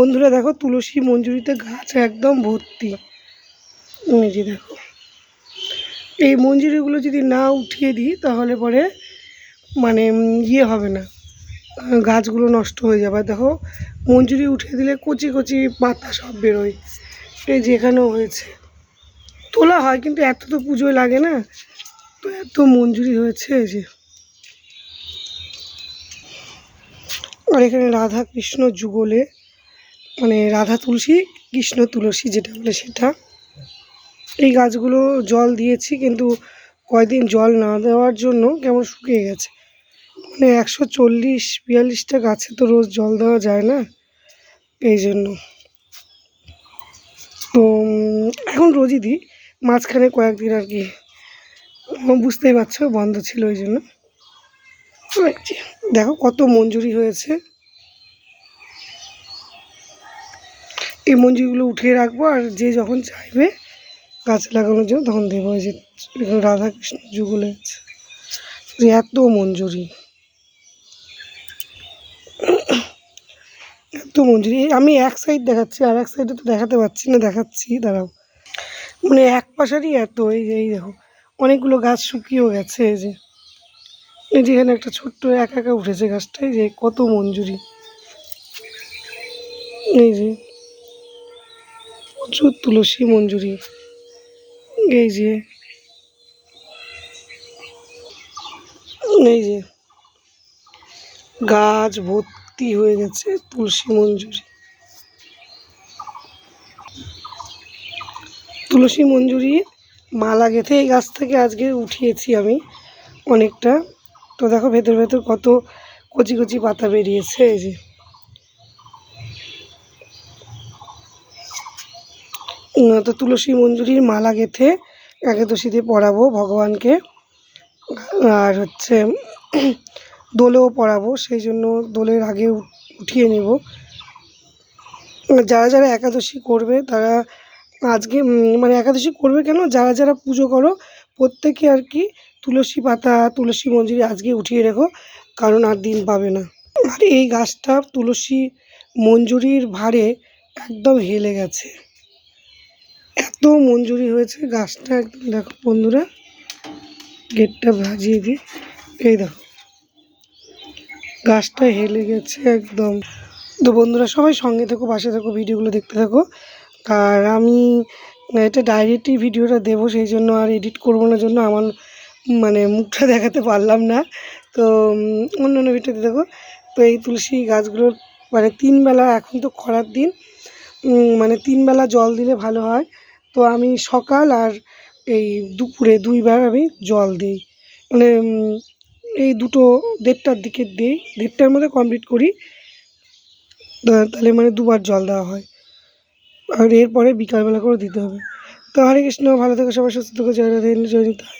বন্ধুরা দেখো তুলসী মঞ্জুরিতে গাছ একদম ভর্তি। যে দেখো। এই মঞ্জুরিগুলো যদি না উঠিয়ে দিই, তাহলে পরে মানে ইয়ে হবে না। গাছগুলো নষ্ট হয়ে যাবে। দেখো, মঞ্জুরি উঠিয়ে দিলে কচি কচি পাতা সব বেরোয়। এই যেখানেও হয়েছে। তোলা হয়, কিন্তু এত তো পুজোয় লাগে না। তো এত মঞ্জুরি হয়েছে যে। আর এখানে রাধা কৃষ্ণ যুগলে মানে রাধা তুলসী, কৃষ্ণ তুলসী যেটা বলে সেটা। এই গাছগুলো জল দিয়েছি, কিন্তু কয়দিন জল না দেওয়ার জন্য কেমন শুকিয়ে গেছে। মানে একশো চল্লিশ, বিয়াল্লিশটা গাছে তো রোজ জল দেওয়া যায় না, এই জন্য। তো এখন রোজই দিই, মাঝখানে কয়েকদিন আর কি। বুঝতেই পারছ, বন্ধ ছিল ওই জন্য। দেখো কত মঞ্জুরি হয়েছে। এই মঞ্জুরিগুলো উঠিয়ে রাখব আর যে যখন চাইবে গাছ লাগানোর জন্য তখন দেবো। যে রাধাকৃষ্ণ যুগলে এত মঞ্জুরি। এত মঞ্জুরি। আমি এক সাইড দেখাচ্ছি, আর এক সাইডে তো দেখাতে পারছি না, দেখাচ্ছি, দাঁড়াও। মানে এক পাশারই এত, এই যে, এই দেখো, অনেকগুলো গাছ শুকিয়েও গেছে, এই যে। এই যে এখানে একটা ছোট্ট একা একা উঠেছে গাছটা, এই যে কত মঞ্জুরি। এই যে। প্রচুর তুলসী মঞ্জুরি। এই যে। এই যে। গাছ ভর্তি হয়ে গেছে তুলসী মঞ্জুরি। তুলসী মঞ্জুরি মালা গেঁথে এই গাছ থেকে আজকে উঠিয়েছি আমি অনেকটা। তো দেখো ভেতর ভেতর কত কচি কচি পাতা বেরিয়েছে, এই যে। তো তুলসী মঞ্জুরির মালা গেঁথে একাদশীতে পরাবো ভগবানকে। আর হচ্ছে দোলেও পরাবো সেই জন্য দোলের আগে উঠিয়ে নেব। যারা যারা একাদশী করবে তারা আজকে মানে একাদশী করবে কেন? যারা যারা পুজো করো, প্রত্যেকে আর কি তুলসী পাতা, তুলসী মঞ্জুরি আজকে উঠিয়ে রেখো, কারণ আর দিন পাবে না। আর এই গাছটা তুলসী মঞ্জুরির ভারে একদম হেলে গেছে। এত মঞ্জুরি হয়েছে, গাছটা একদম দেখো বন্ধুরা, গেটটা ভাজিয়ে দিই এই দেখো, গাছটা হেলে গেছে একদম। তো বন্ধুরা, সবাই সঙ্গে থেকো, পাশে থাকো, ভিডিওগুলো দেখতে থাকো। আর আমি এটা ডাইরেক্টই ভিডিওটা দেবো, সেই জন্য আর এডিট করব না, জন্য আমার মানে মুখটা দেখাতে পারলাম না। তো অন্য অন্য ভিডিওতে দেখো। তো এই তুলসী গাছগুলোর মানে তিনবেলা এখন তো খরার দিন মানে তিনবেলা জল দিলে ভালো হয়। তো আমি সকাল আর এই দুপুরে দুইবার আমি জল দিই। মানে এই দুটো দেড়টার দিকে দিই। দেড়টার মধ্যে কমপ্লিট করি। তাহলে মানে দুবার জল দেওয়া হয়। আর এরপরে বিকালবেলা করে দিতে হবে। তো হরে কৃষ্ণ, ভালো থেকো, সবাই সুস্থ থেকো, জয় রাধে, জয় নিতাই।